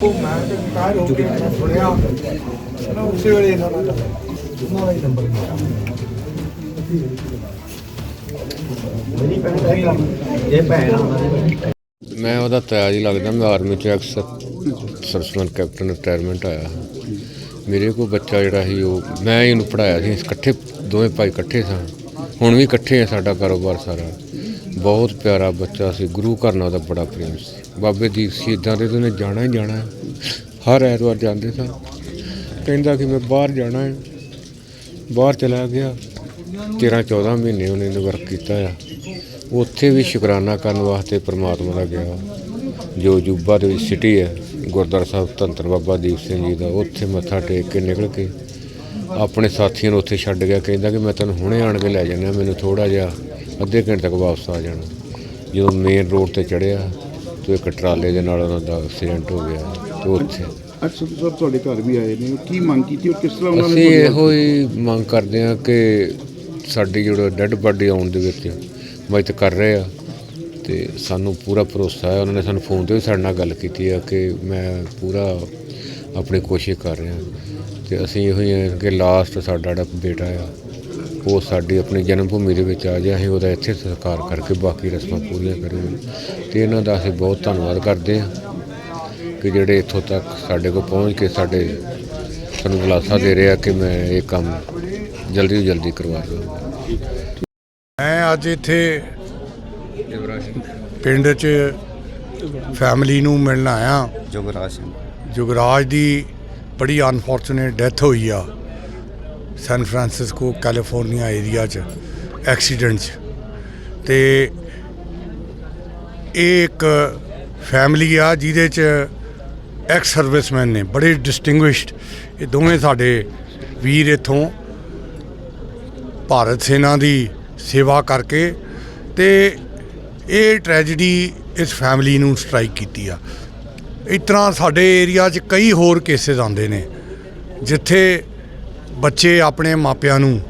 ਉਹ ਮੈਂ ਤੇ ਕਾਰ ਹੋ ਕੇ ਮੈਂ ਸੁਣਿਆ। ਨਾ ਉਸੇ ਵੇਲੇ ਇਹਨਾਂ ਦਾ ਉਹਨਾਂ ਦਾ ਹੀ ਨੰਬਰ ਮੇਰਾ ਮੇਰੀ ਭੈਣ ਦਾ ਕੰਮ ਇਹ ਭੈਣ ਉਹਨਾਂ ਮੈਂ ਉਹਦਾ ਤਾਇਆ ਜੀ ਲੱਗਦਾ, ਮੈਂ ਆਰਮੀ ਚ ਅਕਸਰ ਸਰਵਿਸਮੈਨ ਕੈਪਟਨ ਰਿਟਾਇਰਮੈਂਟ ਆਇਆ ਮੇਰੇ ਕੋਲ ਬੱਚਾ ਜਿਹੜਾ ਸੀ, ਉਹ ਮੈਂ ਹੀ ਉਹਨੂੰ ਪੜਾਇਆ ਸੀ। ਇਕੱਠੇ, ਦੋਵੇਂ ਭਾਈ ਇਕੱਠੇ ਸਾਂ। ਹੁਣ ਵੀ ਇਕੱਠੇ ਆ ਸਾਡਾ ਕਾਰੋਬਾਰ ਸਾਰਾ। ਬਹੁਤ ਪਿਆਰਾ ਬੱਚਾ ਸੀ, ਗੁਰੂ ਘਰ ਨਾਲ ਉਹਦਾ ਬੜਾ ਪ੍ਰੇਮ ਸੀ। ਬਾਬੇ ਦੀਪ ਸੀ ਸ਼ਹੀਦਾਂ ਦੇ ਤੋਂ ਨੇ ਜਾਣਾ ਹੀ ਜਾਣਾ ਹਰ ਐਤਵਾਰ ਜਾਂਦੇ ਸਾਂ। ਕਹਿੰਦਾ ਕਿ ਮੈਂ ਬਾਹਰ ਜਾਣਾ ਹੈ। ਬਾਹਰ ਚਲਾ ਗਿਆ। 13 14 ਮਹੀਨੇ ਉਹਨੇ ਵਰਕ ਕੀਤਾ ਆ। ਉੱਥੇ ਵੀ ਸ਼ੁਕਰਾਨਾ ਕਰਨ ਵਾਸਤੇ ਪ੍ਰਮਾਤਮਾ ਦਾ ਗਿਆ। ਜੋ ਜੂਬਾ ਦੇ ਵਿੱਚ ਸਿਟੀ ਹੈ, ਗੁਰਦੁਆਰਾ ਸਾਹਿਬ ਧੰਤਰ ਬਾਬਾ ਦੀਪ ਸਿੰਘ ਜੀ ਦਾ, ਉੱਥੇ ਮੱਥਾ ਟੇਕ ਕੇ ਨਿਕਲ ਕੇ ਆਪਣੇ ਸਾਥੀਆਂ ਨੂੰ ਉੱਥੇ ਛੱਡ ਗਿਆ। ਕਹਿੰਦਾ ਕਿ ਮੈਂ ਤੈਨੂੰ ਹੁਣੇ ਆਣ ਕੇ ਲੈ ਜਾਣਾ ਮੈਨੂੰ ਥੋੜਾ ਜਿਹਾ ਅੱਧੇ ਘੰਟੇ ਤੱਕ ਵਾਪਸ ਆ ਜਾਣਾ। ਜਦੋਂ ਮੇਨ ਰੋਡ ਤੇ ਚੜਿਆ ਤੇ ਇੱਕ ਟਰਾਲੇ ਦੇ ਨਾਲ ਉਹਨਾਂ ਦਾ ਐਕਸੀਡੈਂਟ ਹੋ ਗਿਆ ਤੇ ਉੱਥੇ ਅੱਜ ਸਭ ਸਭ ਤੁਹਾਡੇ ਘਰ ਵੀ ਆਏ ਨੇ ਕੀ ਮੰਗ ਕੀਤੀ ਔਰ ਕਿਸ ਤਰ੍ਹਾਂ ਉਹਨਾਂ ਨੇ ਅਸੀਂ ਇਹੋ ਹੀ ਮੰਗ ਕਰਦੇ ਹਾਂ ਕਿ ਸਾਡੀ ਜਿਹੜਾ ਡੈੱਡ ਬਾਡੀ ਆਉਣ ਦੇ ਵਿੱਚ ਮਦਦ ਕਰ ਰਹੇ ਆ ਤੇ ਸਾਨੂੰ ਪੂਰਾ ਭਰੋਸਾ ਹੈ। ਉਹਨਾਂ ਨੇ ਸਾਨੂੰ ਫੋਨ ਤੇ ਵੀ ਸਾਡੇ ਨਾਲ ਗੱਲ ਕੀਤੀ ਆ ਕਿ ਮੈਂ ਪੂਰਾ ਆਪਣੀ ਕੋਸ਼ਿਸ਼ ਕਰ ਰਿਹਾ। ਤੇ ਅਸੀਂ ਇਹੋ ਹੀ ਹਾਂ ਕਿ ਲਾਸਟ ਸਾਡਾ ਜਿਹੜਾ ਬੇਟਾ ਆ ਉਹ ਸਾਡੀ ਆਪਣੀ ਜਨਮ ਭੂਮੀ ਦੇ ਵਿੱਚ ਆ ਜਾਏ ਅਸੀਂ ਉਹਦਾ ਇੱਥੇ ਸਤਿਕਾਰ ਕਰਕੇ ਬਾਕੀ ਰਸਮਾਂ ਪੂਰੀਆਂ ਕਰੀਏ ਤੇ ਇਹਨਾਂ ਦਾ ਅਸੀਂ ਬਹੁਤ ਧੰਨਵਾਦ ਕਰਦੇ ਹਾਂ ਕਿ ਜਿਹੜੇ ਇੱਥੋਂ ਤੱਕ ਸਾਡੇ ਕੋਲ ਪਹੁੰਚ ਕੇ ਸਾਡੇ ਸਾਨੂੰ ਦਿਲਾਸਾ ਦੇ ਰਿਹਾ ਕਿ ਮੈਂ ਇਹ ਕੰਮ ਜਲਦੀ ਤੋਂ ਜਲਦੀ ਕਰਵਾ ਦਵਾਂਗਾ ਮੈਂ ਅੱਜ ਇੱਥੇ ਪਿੰਡ 'ਚ ਫੈਮਿਲੀ ਨੂੰ ਮਿਲਣ ਆਇਆ। ਜੁਗਰਾਜ ਸਿੰਘ। ਜੁਗਰਾਜ ਦੀ ਬੜੀ ਅਨਫੋਰਚੂਨੇਟ ਡੈਥ ਹੋਈ ਆ। ਸੈਨ ਫਰਾਂਸਿਸਕੋ ਕੈਲੀਫੋਰਨੀਆ ਏਰੀਆ 'ਚ ਐਕਸੀਡੈਂਟ 'ਚ। ਤੇ ਇਹ ਇੱਕ ਫੈਮਿਲੀ ਆ, ਜਿਹਦੇ 'ਚ ਐਕਸ ਸਰਵਿਸਮੈਨ ਨੇ, ਬੜੇ ਡਿਸਟਿੰਗੁਇਸ਼ਡ ਇਹ ਦੋਵੇਂ ਸਾਡੇ ਵੀਰ ਇਥੋਂ ਭਾਰਤ ਸੈਨਾ ਦੀ ਸੇਵਾ ਕਰਕੇ ਤੇ ਇਹ ਟ੍ਰੈਜੇਡੀ ਇਸ ਫੈਮਿਲੀ ਨੂੰ ਸਟ੍ਰਾਈਕ ਕੀਤੀ ਆ। ਇਸ ਤਰ੍ਹਾਂ ਸਾਡੇ ਏਰੀਆ 'ਚ ਕਈ ਹੋਰ ਕੇਸਿਸ ਆਉਂਦੇ ਨੇ, ਜਿੱਥੇ ਬੱਚੇ ਆਪਣੇ ਮਾਪਿਆਂ ਨੂੰ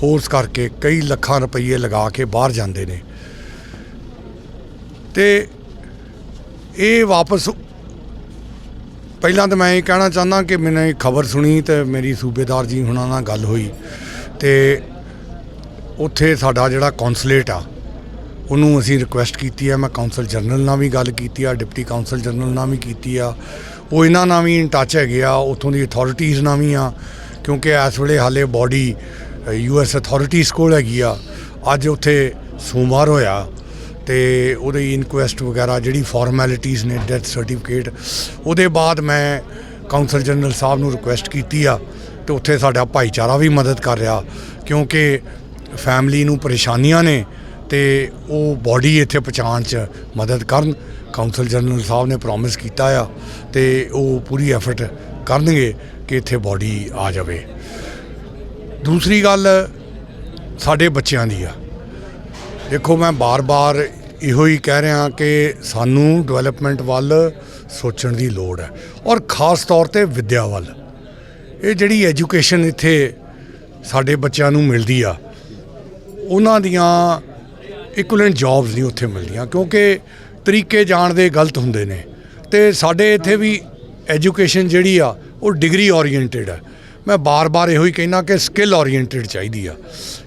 ਫੋਰਸ ਕਰਕੇ ਕਈ ਲੱਖਾਂ ਰੁਪਏ ਲਗਾ ਕੇ ਬਾਹਰ ਜਾਂਦੇ ਨੇ। ਤੇ ਇਹ ਵਾਪਸ ਪਹਿਲਾਂ ਤਾਂ ਮੈਂ ਇਹ ਕਹਿਣਾ ਚਾਹੁੰਦਾ ਕਿ ਮੈਨੂੰ ਇਹ ਖਬਰ ਸੁਣੀ ਤੇ ਮੇਰੀ ਸੂਬੇਦਾਰ ਜੀ ਹੁਣਾਂ ਨਾਲ ਗੱਲ ਹੋਈ ਤੇ ਉੱਥੇ ਸਾਡਾ ਜਿਹੜਾ ਕੌਂਸਲੇਟ ਆ, ਉਹਨੂੰ ਅਸੀਂ ਰਿਕੁਐਸਟ ਕੀਤੀ ਆ, ਮੈਂ ਕਾਉਂਸਲ ਜਨਰਲ ਨਾਲ ਵੀ ਗੱਲ ਕੀਤੀ ਆ ਡਿਪਟੀ ਕਾਉਂਸਲ ਜਨਰਲ ਨਾਲ ਵੀ ਕੀਤੀ ਆ। ਉਹ ਇਹਨਾਂ ਨਾਲ ਵੀ ਇਨ ਟੱਚ ਹੈਗੇ ਆ, ਉੱਥੋਂ ਦੀ ਅਥਾਰਟੀਆਂ ਨਾਲ ਵੀ ਆ। ਕਿਉਂਕਿ ਇਸ ਵੇਲੇ ਹਾਲੇ ਬਾਡੀ ਯੂ ਐਸ ਅਥਾਰਟੀਆਂ ਕੋਲ ਹੈਗੀ ਆ। ਅੱਜ ਉੱਥੇ ਸੋਮਵਾਰ ਹੋਇਆ ਤੇ ਉਹਦੀ ਇਨਕੁਐਸਟ ਵਗੈਰਾ ਜਿਹੜੀ ਫਾਰਮੈਲਿਟੀਆਂ ਨੇ ਡੈਥ ਸਰਟੀਫਿਕੇਟ ਉਹਦੇ ਬਾਅਦ ਮੈਂ ਕਾਉਂਸਲ ਜਨਰਲ ਸਾਹਿਬ ਨੂੰ ਰਿਕੁਐਸਟ ਕੀਤੀ ਆ ਤੇ ਉੱਥੇ ਸਾਡਾ ਭਾਈਚਾਰਾ ਵੀ ਮਦਦ ਕਰ ਰਿਹਾ ਕਿਉਂਕਿ ਫੈਮਿਲੀ ਨੂੰ ਪਰੇਸ਼ਾਨੀਆਂ ਨੇ ਤੇ ਉਹ ਬਾਡੀ ਇੱਥੇ ਪਹੁੰਚਾਉਣ 'ਚ ਮਦਦ ਕਰਨ। ਕਾਉਂਸਲ ਜਨਰਲ ਸਾਹਿਬ ਨੇ ਪ੍ਰੋਮਿਸ ਕੀਤਾ ਆ ਤੇ ਉਹ ਪੂਰੀ ਐਫਰਟ ਕਰਨਗੇ ਕਿ ਇੱਥੇ ਬਾਡੀ ਆ ਜਾਵੇ। ਦੂਸਰੀ ਗੱਲ ਸਾਡੇ ਬੱਚਿਆਂ ਦੀ ਆ। ਦੇਖੋ ਮੈਂ ਬਾਰ-ਬਾਰ ਇਹੋ ਹੀ ਕਹਿ ਰਿਹਾ ਕਿ ਸਾਨੂੰ ਡਿਵੈਲਪਮੈਂਟ ਵੱਲ ਸੋਚਣ ਦੀ ਲੋੜ ਹੈ ਔਰ ਖਾਸ ਤੌਰ ਤੇ ਵਿੱਦਿਆ ਵੱਲ। ਇਹ ਜਿਹੜੀ ਐਜੂਕੇਸ਼ਨ ਇੱਥੇ ਸਾਡੇ ਬੱਚਿਆਂ ਨੂੰ ਮਿਲਦੀ ਆ, ਉਹਨਾਂ ਦੀਆਂ ਇਕੁਇਲੈਂਟ ਜੌਬਸ ਨਹੀਂ ਉੱਥੇ ਮਿਲਦੀਆਂ ਕਿਉਂਕਿ ਤਰੀਕੇ ਜਾਣਦੇ ਗਲਤ ਹੁੰਦੇ ਨੇ। ਤੇ ਸਾਡੇ ਇੱਥੇ ਵੀ ਐਜੂਕੇਸ਼ਨ ਜਿਹੜੀ ਆ, ਉਹ ਡਿਗਰੀ ਓਰੀਐਂਟਡ ਆ। ਮੈਂ ਬਾਰ-ਬਾਰ ਇਹੋ ਹੀ ਕਹਿਣਾ ਕਿ ਸਕਿੱਲ ਓਰੀਐਂਟਡ ਚਾਹੀਦੀ ਆ।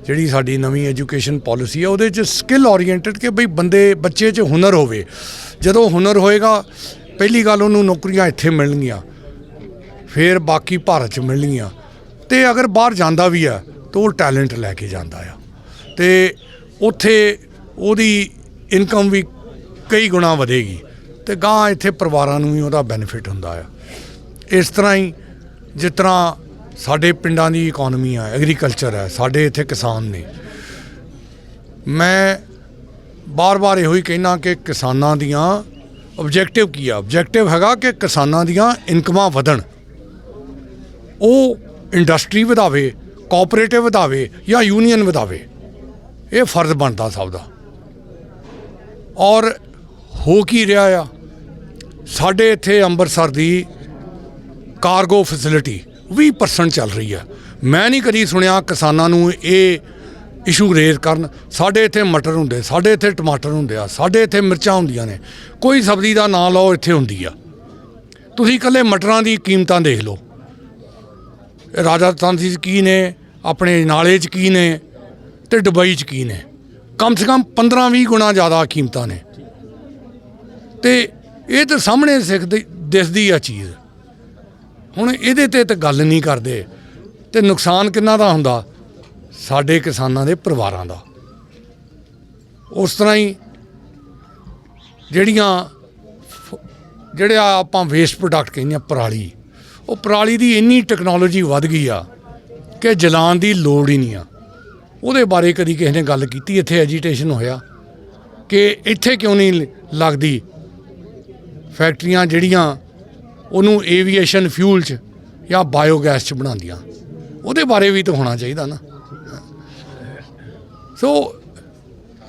ਜਿਹੜੀ ਸਾਡੀ ਨਵੀਂ ਐਜੂਕੇਸ਼ਨ ਪਾਲਿਸੀ ਆ, ਉਹਦੇ 'ਚ ਸਕਿੱਲ ਓਰੀਐਂਟਡ ਕਿ ਬਈ ਬੰਦੇ, ਬੱਚੇ 'ਚ ਹੁਨਰ ਹੋਵੇ। ਜਦੋਂ ਹੁਨਰ ਹੋਏਗਾ, ਪਹਿਲੀ ਗੱਲ ਉਹਨੂੰ ਨੌਕਰੀਆਂ ਇੱਥੇ ਮਿਲਣਗੀਆਂ, ਫਿਰ ਬਾਕੀ ਭਾਰਤ 'ਚ ਮਿਲਣਗੀਆਂ। ਤੇ ਅਗਰ ਬਾਹਰ ਜਾਂਦਾ ਵੀ ਆ, ਤਾਂ ਉਹ ਟੈਲੈਂਟ ਲੈ ਕੇ ਜਾਂਦਾ ਆ। ਤੇ ਉੱਥੇ ਉਹਦੀ ਇਨਕਮ ਵੀ ਕਈ ਗੁਣਾ ਵਧੇਗੀ। ਤੇ ਗਾਂ ਇੱਥੇ ਪਰਿਵਾਰਾਂ ਨੂੰ ਵੀ ਉਹਦਾ ਬੈਨੀਫਿਟ ਹੁੰਦਾ ਆ। ਇਸ ਤਰ੍ਹਾਂ ਹੀ ਜਿਸ ਤਰ੍ਹਾਂ ਸਾਡੇ ਪਿੰਡਾਂ ਦੀ ਇਕਨੋਮੀ ਆ ਐਗਰੀਕਲਚਰ ਹੈ ਸਾਡੇ ਇੱਥੇ ਕਿਸਾਨ ਨੇ। ਮੈਂ ਬਾਰ-ਬਾਰ ਇਹੋ ਹੀ ਕਹਿਣਾ ਕਿ ਕਿਸਾਨਾਂ ਦੀਆਂ ਆਬਜੈਕਟਿਵ ਕੀ ਆ? ਆਬਜੈਕਟਿਵ ਹੈਗਾ ਕਿ ਕਿਸਾਨਾਂ ਦੀਆਂ ਇਨਕਮਾਂ ਵਧਣ। ਉਹ ਇੰਡਸਟਰੀ ਵਧਾਵੇ ਕੋਆਪਰੇਟਿਵ ਵਧਾਵੇ ਜਾਂ ਯੂਨੀਅਨ ਵਧਾਵੇ। ਇਹ ਫਰਜ਼ ਬਣਦਾ ਸਭ ਦਾ। ਔਰ ਹੋ ਕੀ ਰਿਹਾ ਆ? ਸਾਡੇ ਇੱਥੇ ਅੰਮ੍ਰਿਤਸਰ ਦੀ ਕਾਰਗੋ ਫੈਸਿਲਿਟੀ 20% ਚੱਲ ਰਹੀ ਆ। ਮੈਂ ਨਹੀਂ ਕਦੀ ਸੁਣਿਆ ਕਿਸਾਨਾਂ ਨੂੰ ਇਹ ਇਸ਼ੂ ਰੇਜ਼ ਕਰਨ। ਸਾਡੇ ਇੱਥੇ ਮਟਰ ਹੁੰਦੇ, ਸਾਡੇ ਇੱਥੇ ਟਮਾਟਰ ਹੁੰਦੇ ਆ, ਸਾਡੇ ਇੱਥੇ ਮਿਰਚਾਂ ਹੁੰਦੀਆਂ ਨੇ। ਕੋਈ ਸਬਜ਼ੀ ਦਾ ਨਾਂ ਲਓ, ਇੱਥੇ ਹੁੰਦੀ ਆ। ਤੁਸੀਂ ਇਕੱਲੇ ਮਟਰਾਂ ਦੀ ਕੀਮਤਾਂ ਦੇਖ ਲਓ। ਇਹ ਰਾਜਸਥਾਨ 'ਚ ਕੀ ਨੇ, ਆਪਣੇ ਨਾਲੇ 'ਚ ਕੀ ਨੇ ਤੇ ਦੁਬਈ 'ਚ ਕੀ ਨੇ। ਕਮ ਸੇ ਕਮ 15-20 ਗੁਣਾ ਜ਼ਿਆਦਾ ਕੀਮਤਾਂ ਨੇ। ਤੇ ਇਹ ਤਾਂ ਸਾਹਮਣੇ ਸਿੱਖਦੀ ਦਿਸਦੀ ਆ ਚੀਜ਼। ਹੁਣ ਇਹਦੇ ਤੇ ਤਾਂ ਗੱਲ ਨਹੀਂ ਕਰਦੇ। ਤੇ ਨੁਕਸਾਨ ਕਿੰਨਾ ਦਾ ਹੁੰਦਾ? ਸਾਡੇ ਕਿਸਾਨਾਂ ਦੇ ਪਰਿਵਾਰਾਂ ਦਾ। ਉਸ ਤਰ੍ਹਾਂ ਹੀ ਜਿਹੜੀਆਂ ਫ- ਜਿਹੜੇ ਆਪਾਂ ਵੇਸਟ ਪ੍ਰੋਡਕਟ ਕਹਿੰਦੇ ਆ, ਪਰਾਲੀ। ਉਹ ਪਰਾਲੀ ਦੀ ਇੰਨੀ ਟੈਕਨੋਲੋਜੀ ਵੱਧ ਗਈ ਆ ਕਿ ਜਲਾਉਣ ਦੀ ਲੋੜ ਹੀ ਨਹੀਂ ਆ। ਉਹਦੇ ਬਾਰੇ ਕਦੀ ਕਿਸੇ ਨੇ ਗੱਲ ਕੀਤੀ? ਇੱਥੇ ਐਜੀਟੇਸ਼ਨ ਹੋਇਆ। ਕਿ ਇੱਥੇ ਕਿਉਂ ਨਹੀਂ ਲ- ਲੱਗਦੀ? ਫੈਕਟਰੀਆਂ ਜਿਹੜੀਆਂ ਉਹਨੂੰ ਏਵੀਏਸ਼ਨ ਫਿਊਲ ਚ ਜਾਂ ਬਾਇਓਗੈਸ ਚ ਬਣਾਉਂਦੀਆਂ। ਉਹਦੇ ਬਾਰੇ ਵੀ ਤਾਂ ਹੋਣਾ ਚਾਹੀਦਾ ਨਾ। ਸੋ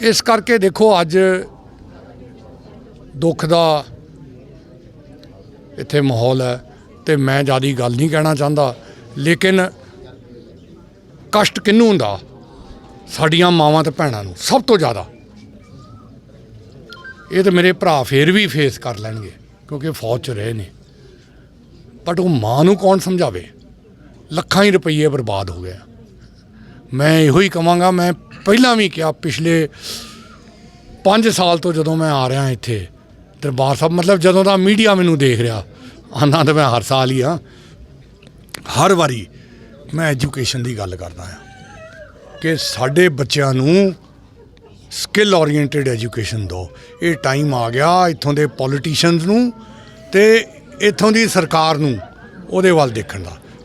ਇਸ ਕਰਕੇ ਦੇਖੋ ਅੱਜ ਦੁੱਖ ਦਾ ਇੱਥੇ ਮਾਹੌਲ ਹੈ ਤੇ ਮੈਂ ਜਿਆਦੀ ਗੱਲ ਨਹੀਂ ਕਹਿਣਾ ਚਾਹੁੰਦਾ, ਲੇਕਿਨ ਕਸ਼ਟ ਕਿਹਨੂੰ ਹੁੰਦਾ? ਸਾਡੀਆਂ ਮਾਵਾਂ ਤੇ ਭੈਣਾਂ ਨੂੰ ਸਭ ਤੋਂ ਜ਼ਿਆਦਾ। ਇਹ ਤਾਂ ਮੇਰੇ ਭਰਾ ਫੇਰ ਵੀ ਫੇਸ ਕਰ ਲੈਣਗੇ, ਕਿਉਂਕਿ ਫੌਜ 'ਚ ਰਹੇ ਨੇ। ਬਟ ਉਹ ਮਾਂ ਨੂੰ ਕੌਣ ਸਮਝਾਵੇ? ਲੱਖਾਂ ਹੀ ਰੁਪਈਏ ਬਰਬਾਦ ਹੋ ਗਿਆ। ਮੈਂ ਇਹੋ ਹੀ ਕਹਾਂਗਾ ਮੈਂ ਪਹਿਲਾਂ ਵੀ ਕਿਹਾ, ਪਿਛਲੇ 5 ਸਾਲ ਤੋਂ ਜਦੋਂ ਮੈਂ ਆ ਰਿਹਾ ਇੱਥੇ, ਦਰਬਾਰ ਸਾਹਿਬ, ਮਤਲਬ ਜਦੋਂ ਦਾ ਮੀਡੀਆ ਮੈਨੂੰ ਦੇਖ ਰਿਹਾ ਆਉਂਦਾ ਤਾਂ ਮੈਂ ਹਰ ਸਾਲ ਹੀ ਆ, ਹਰ ਵਾਰੀ ਮੈਂ ਐਜੂਕੇਸ਼ਨ ਦੀ ਗੱਲ ਕਰਦਾ ਆ ਕਿ ਸਾਡੇ ਬੱਚਿਆਂ ਨੂੰ ਸਕਿੱਲ ਓਰੀਐਂਟਡ ਐਜੂਕੇਸ਼ਨ ਦਿਓ ਇਹ ਟਾਈਮ ਆ ਗਿਆ ਇੱਥੋਂ ਦੇ ਪੋਲੀਟੀਸ਼ੀਅਨਸ ਨੂੰ ਤੇ ਇੱਥੋਂ ਦੀ ਸਰਕਾਰ ਨੂੰ ਉਹਦੇ ਵੱਲ ਦੇਖਣ ਦਾ।